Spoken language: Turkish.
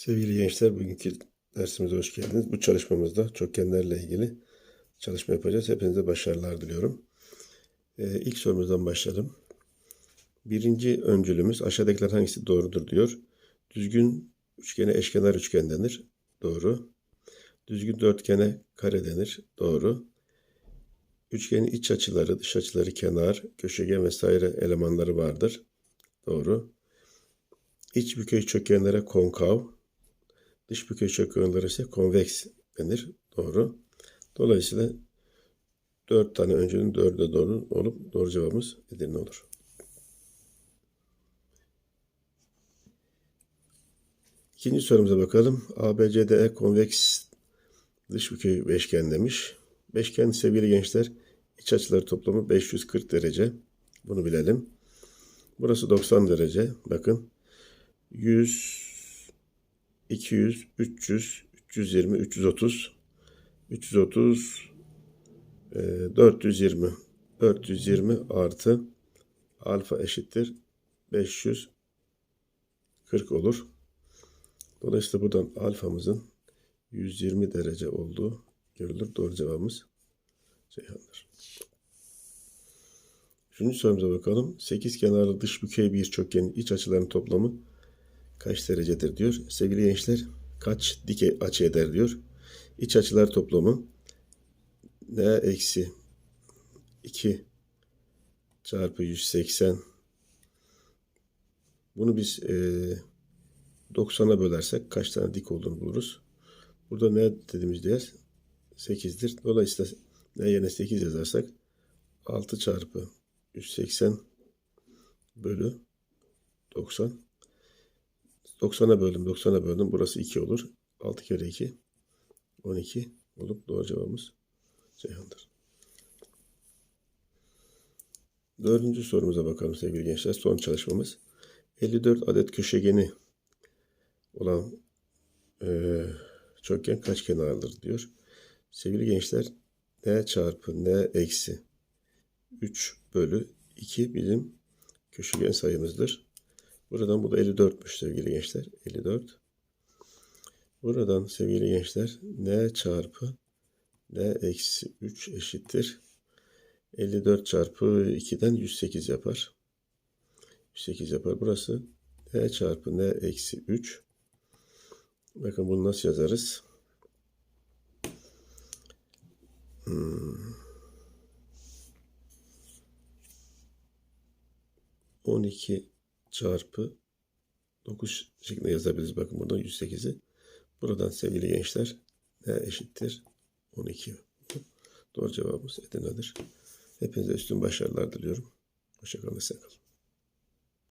Sevgili gençler, bugünkü dersimize hoş geldiniz. Bu çalışmamızda çokgenlerle ilgili çalışma yapacağız. Hepinize başarılar diliyorum. Ee, ilk sorumuzdan başlayalım. Birinci öncülümüz aşağıdakiler hangisi doğrudur diyor. Düzgün üçgene eşkenar üçgen denir. Doğru. Düzgün dörtgene kare denir. Doğru. Üçgenin iç açıları, dış açıları, kenar, köşegen vesaire elemanları vardır. Doğru. İç bükey çokgenlere konkav, dış bükey çokgenlere ise konveks denir. Doğru. Dolayısıyla dört tane öncünün dördü de doğru olup doğru cevabımız Edirne olur. İkinci sorumuza bakalım. ABCDE konveks dış bükey beşgen demiş. Beşgen sevgili gençler iç açıları toplamı 540 derece. Bunu bilelim. Burası 90 derece. Bakın 100, 200, 300, 320, 330, 330, e, 420. 420 artı alfa eşittir 540 olur. Dolayısıyla buradan alfamızın 120 derece olduğu görülür. Doğru cevabımız Ceyhan'dır. Üçüncü sorumuza bakalım. 8 kenarlı dış bükey bir çokgenin iç açılarının toplamı kaç derecedir diyor. Sevgili gençler kaç dikey açı eder diyor. İç açılar toplamı n eksi 2 çarpı 180 bunu biz e, 90'a bölersek kaç tane dik olduğunu buluruz. Burada ne dediğimiz değer 8'dir. Dolayısıyla ne yerine 8 yazarsak 6 çarpı 180 bölü 90. 90'a böldüm, 90'a böldüm. Burası 2 olur. 6 kere 2 12 olup doğru cevabımız Ceyhan'dır. Dördüncü sorumuza bakalım sevgili gençler. Son çalışmamız. 54 adet köşegeni olan e, çokgen kaç kenarlıdır diyor. Sevgili gençler n çarpı n eksi 3 bölü 2 birim köşegen sayımızdır. Buradan bu da 54'müş sevgili gençler. 54. Buradan sevgili gençler n çarpı n eksi 3 eşittir. 54 çarpı 2'den 108 yapar. 108 yapar. Burası n çarpı n eksi 3. Bakın bunu nasıl yazarız? Hmm. 12 çarpı 9 şeklinde yazabiliriz. Bakın burada 108'i. Buradan sevgili gençler ne eşittir? 12. Doğru cevabımız Edirne'dir. Hepinize üstün başarılar diliyorum. Hoşçakalın. Kalın.